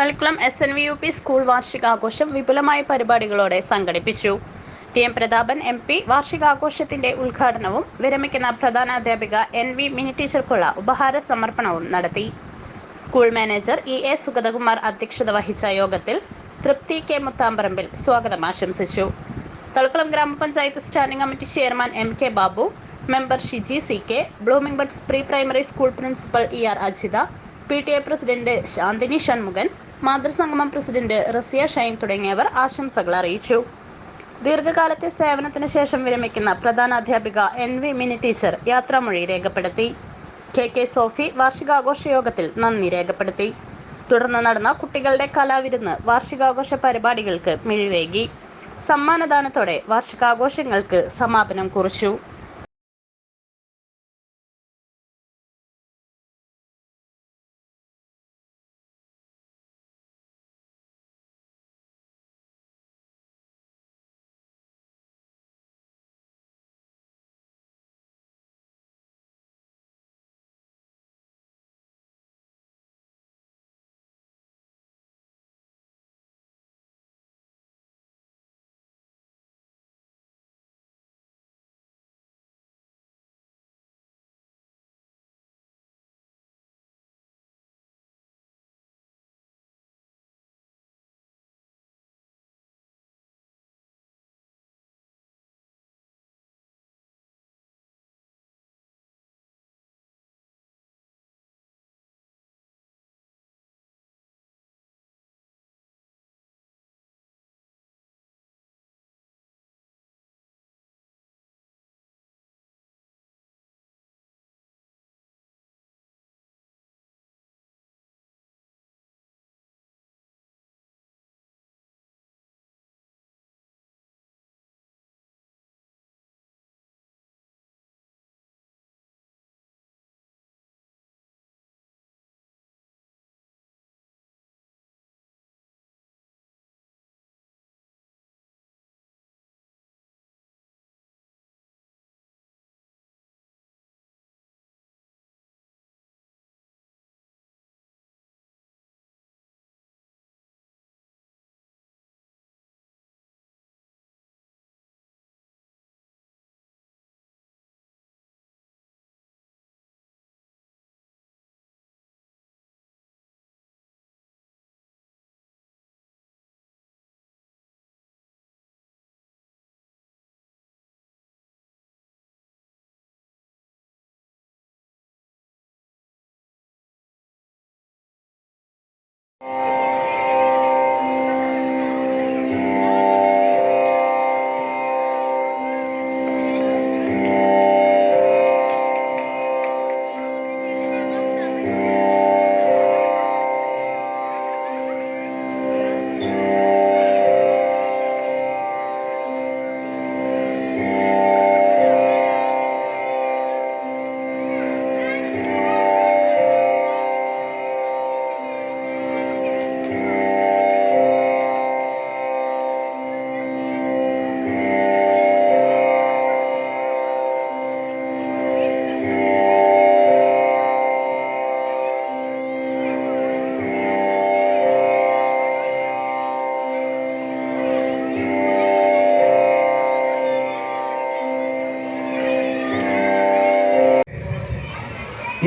Thalikulam S N V U P school വാർഷികാഘോഷം വിപുലമായ പരിപാടികളോടെ സംഘടിപ്പിച്ചു. T M Prathapan M P വാർഷികാഘോഷത്തിന്റെ ഉദ്ഘാടനവും വിരമിക്കുന്ന പ്രധാന അധ്യാപിക എൻ വി മിനി ടീച്ചർക്കുള്ള ഉപഹാര സമർപ്പണവും നടത്തി. School manager E A Sugathakumar അധ്യക്ഷത വഹിച്ച യോഗത്തിൽ തൃപ്തി കെ മുത്താമ്പറമ്പിൽ സ്വാഗതം ആശംസിച്ചു. Thalikulam grama panchayat standing committee chairman M K Babu member Shiji C K blooming buds pre primary school principal E R Ajitha P T A president Shanthini Shanmukhan മാതൃസംഗമം president Raziya Shine തുടങ്ങിയവർ ആശംസകൾ അറിയിച്ചു. ദീർഘകാലത്തെ സേവനത്തിന് ശേഷം വിരമിക്കുന്ന പ്രധാന അധ്യാപിക എൻ വി മിനി ടീച്ചർ യാത്രാമൊഴി രേഖപ്പെടുത്തി. കെ കെ സോഫി വാർഷികാഘോഷ യോഗത്തിൽ നന്ദി രേഖപ്പെടുത്തി. തുടർന്ന് നടന്ന കുട്ടികളുടെ കലാവിരുന്ന് വാർഷികാഘോഷ പരിപാടികൾക്ക് മിഴിവേകി. സമ്മാനദാനത്തോടെ വാർഷികാഘോഷങ്ങൾക്ക് സമാപനം കുറിച്ചു.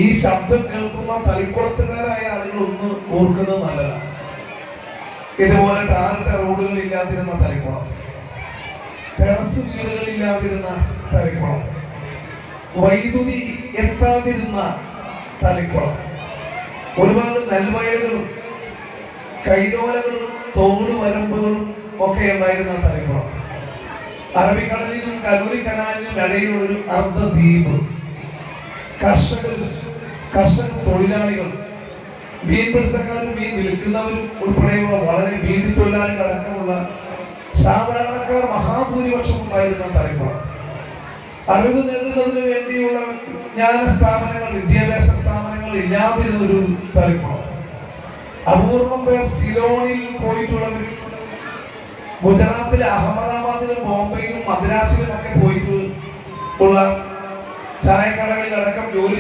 ഈ ശബ്ദം കേൾക്കുന്ന തളിക്കുളത്തുകാരായ ആളുകൾ ഒന്ന് ഓർക്കുന്നത് നല്ലതാണ് ഇതുപോലെ ടാറിട്ട റോഡുകൾ ഇല്ലാതിരുന്ന തളിക്കുളം. ടെറസ് വീടുകൾ ഇല്ലാതിരുന്ന തളിക്കുളം. വൈദ്യുതി എത്താതിരുന്ന തളിക്കുളം. ഒരുപാട് നെൽവയലുകളും കൈതോലകളും തോട് വരമ്പുകളും ഒക്കെ ഉണ്ടായിരുന്ന തളിക്കുളം. അറബിക്കടലിനും കലൂരി കനാലിനും ഇടയിലുള്ള ഒരു അർദ്ധദ്വീപ്. കർഷകർ കർഷക തൊഴിലാളികൾ മീൻപിടുത്തക്കാരും മീൻ വിൽക്കുന്നവരും ഉൾപ്പെടെയുള്ള വളരെ മീൻ തൊഴിലാളികൾ അടക്കമുള്ള സാധാരണക്കാർ മഹാഭൂരിപക്ഷം ഉണ്ടായിരുന്ന തലമുറ അറിവ് നേടുന്നതിന് വേണ്ടിയുള്ള ജ്ഞാന സ്ഥാപനങ്ങൾ വിദ്യാഭ്യാസ സ്ഥാപനങ്ങൾ ഇല്ലാതിരുന്ന ഒരു തലമുറ അപൂർവം പേർ സിലോണിൽ പോയിട്ടുള്ളവരും ഗുജറാത്തിലെ അഹമ്മദാബാദിലും ബോംബെയിലും മദ്രാസിലും ഒക്കെ പോയിട്ട് ഉള്ള ചായക്കടകളിൽ അടക്കം ജോലി